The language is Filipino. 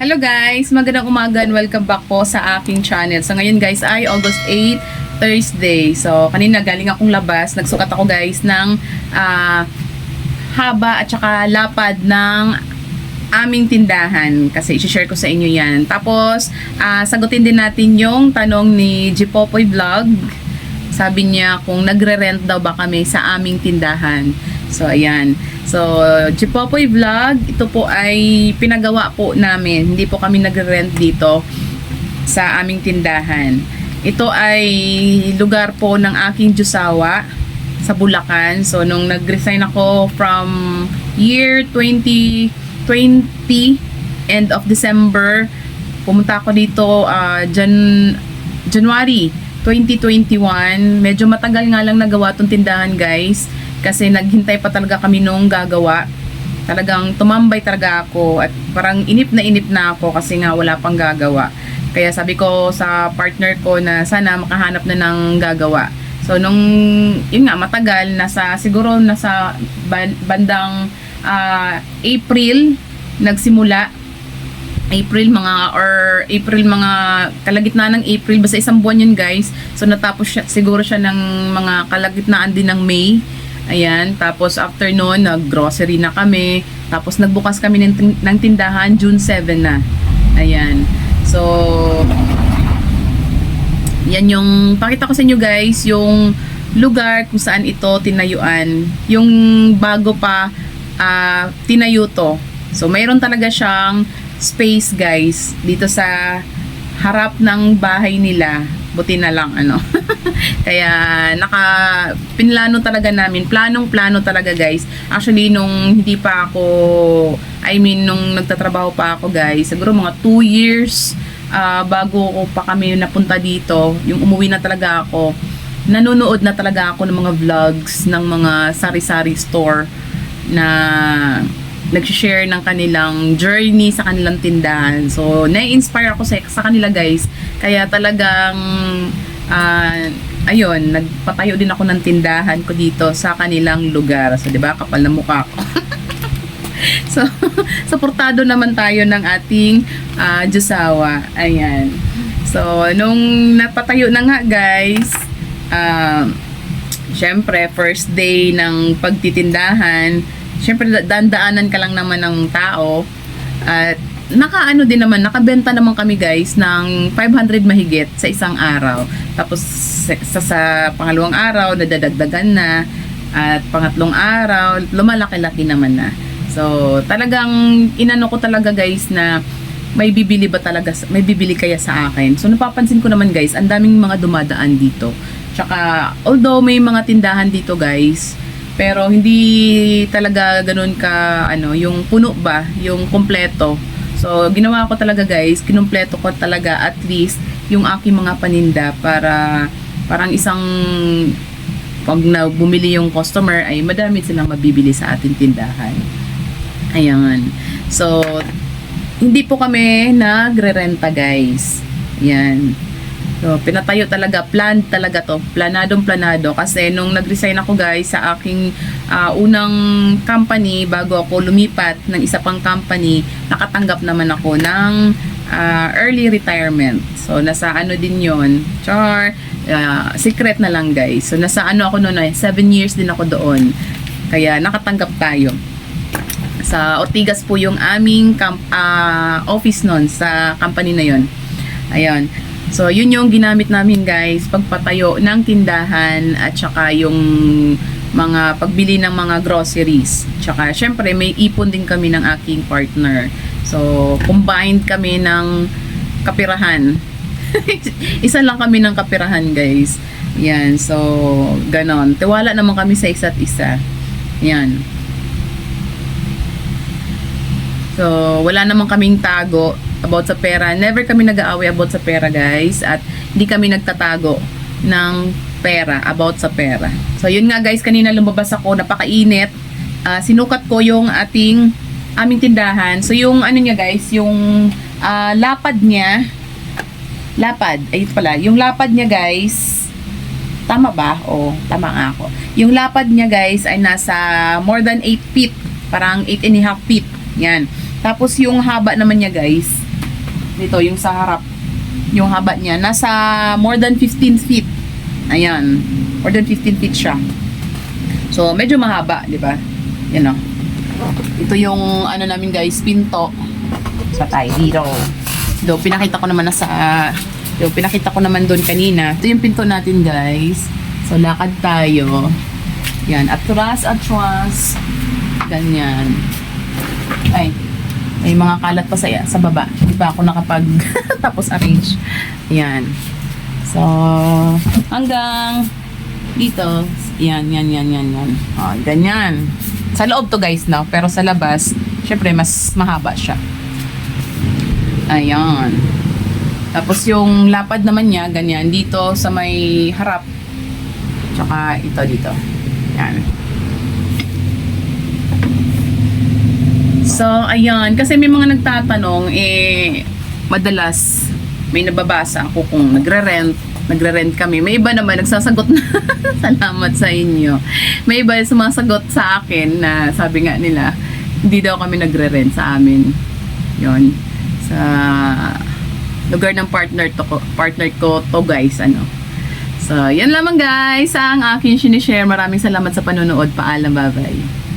Hello guys, magandang umaga and welcome back po sa aking channel. So ngayon guys ay August 8, Thursday. So kanina galing akong labas, nagsukat ako guys ng ah, haba at saka lapad ng aming tindahan kasi i-share ko sa inyo yan. Tapos ah, sagutin din natin yung tanong ni Jipopoy Vlog. Sabi niya kung nagre-rent daw ba kami sa aming tindahan. So, ayan. So, Chipopoy Vlog, ito po ay pinagawa po namin. Hindi po kami nagre-rent dito sa aming tindahan. Ito ay lugar po ng aking Jusawa sa Bulacan. So, nung nag-resign ako from year 2020, end of December, pumunta ako dito ah, Jan January 2021. Medyo matagal nga lang nagawa tong tindahan, guys. Kasi naghintay pa talaga kami nung gagawa. Talagang tumambay talaga ako at parang inip na inip na ako kasi nga wala pang gagawa. Kaya sabi ko sa partner ko na sana makahanap na ng gagawa. So nung yun nga matagal nasa siguro nasa ban- bandang ah, April nagsimula April mga or April mga kalagitnaan ng April basta isang buwan yun guys. So natapos siya, siguro siya ng mga kalagitnaan din ng May. Ayan tapos after noon nag grocery na kami. Tapos nagbukas kami ng, ng tindahan June 7 na. Ayan. So yan yung pakita ko sa inyo guys yung lugar kung saan ito tinayuan. Yung bago pa ah, tinayo to. So mayroon talaga siyang space guys dito sa harap ng bahay nila buti na lang ano. Kaya naka pinlano talaga namin planong plano talaga guys. Actually nung hindi pa ako I mean nung nagtatrabaho pa ako guys siguro mga 2 years ah, bago ko pa kami napunta dito yung umuwi na talaga ako nanonood na talaga ako ng mga vlogs ng mga sari-sari store na nag-share ng kanilang journey sa kanilang tindahan. So, na-inspire ako sa, sa kanila guys. Kaya talagang, ah, ayun, nagpatayo din ako ng tindahan ko dito sa kanilang lugar. So, di ba, kapal na mukha ko. so, suportado naman tayo ng ating ah, Diyosawa. Ayan. So, nung napatayo na nga guys, ah, syempre, first day ng pagtitindahan, syempre, da- dandaanan ka lang naman ng tao. At nakaano din naman, nakabenta naman kami guys ng 500 mahigit sa isang araw. Tapos sa, sa pangalawang araw, nadadagdagan na. At pangatlong araw, lumalaki-laki naman na. So, talagang inano ko talaga guys na may bibili ba talaga, may bibili kaya sa akin. So, napapansin ko naman guys, ang daming mga dumadaan dito. Tsaka, although may mga tindahan dito guys, pero hindi talaga ganun ka, ano, yung puno ba, yung kompleto. So, ginawa ko talaga guys, kinumpleto ko talaga at least yung aking mga paninda para parang isang pag na bumili yung customer ay madami silang mabibili sa ating tindahan. Ayan. So, hindi po kami nagre-renta guys. Yan. So, pinatayo talaga, plan talaga to. Planadong planado. Kasi nung nag-resign ako guys sa aking ah, unang company, bago ako lumipat ng isa pang company, nakatanggap naman ako ng ah, early retirement. So, nasa ano din yon Char, ah, secret na lang guys. So, nasa ano ako noon, 7 years din ako doon. Kaya nakatanggap tayo sa Ortigas po yung aming ah, office noon sa company na yon. Ayun. So, yun yung ginamit namin guys, pagpatayo ng tindahan at saka yung mga pagbili ng mga groceries. Tsaka, syempre, may ipon din kami ng aking partner. So, combined kami ng kapirahan. Isa lang kami ng kapirahan, guys. Yan, so, ganon. Tiwala naman kami sa isa't isa. Yan. So, wala naman kaming tago about sa pera. Never kami nag-aaway about sa pera, guys. At hindi kami nagtatago ng pera, about sa pera. So, yun nga, guys. Kanina lumabas ako, napakainit. Ah, sinukat ko yung ating aming tindahan. So, yung ano niya, guys, yung ah, lapad niya, lapad, ay ito pala, yung lapad niya, guys, tama ba? O, tama nga ako. Yung lapad niya, guys, ay nasa more than 8 feet. Parang 8 and a half feet. Yan. Tapos yung haba naman niya guys, Dito, yung sa harap. Yung haba niya. Nasa more than 15 feet. Ayan. More than 15 feet siya. So, medyo mahaba, di ba? Yan o. Ito yung, ano namin guys, pinto. Sa tayo dito. Do, pinakita ko naman na sa, do, pinakita ko naman doon kanina. Ito yung pinto natin guys. So, lakad tayo. Yan, atras, atras. Ganyan. Ay, may mga kalat pa sa, sa baba. Di pa ako nakapag tapos arrange. Yan. So, hanggang dito. Yan, yan, yan, yan, yan. O, ganyan. Sa loob to guys, no? Pero sa labas, syempre, mas mahaba siya. Ayan. Tapos yung lapad naman niya, ganyan. Dito sa may harap. Tsaka ito dito. Yan. So, ayan. Kasi may mga nagtatanong, eh, madalas may nababasa ako kung nagre-rent, nagre-rent kami. May iba naman nagsasagot na, salamat sa inyo. May iba sumasagot sa akin na sabi nga nila, hindi daw kami nagre-rent sa amin. Yon Sa lugar ng partner to ko, partner ko to guys, ano. So, yan lamang guys ang akin sinishare. Maraming salamat sa panonood. Paalam, bye-bye.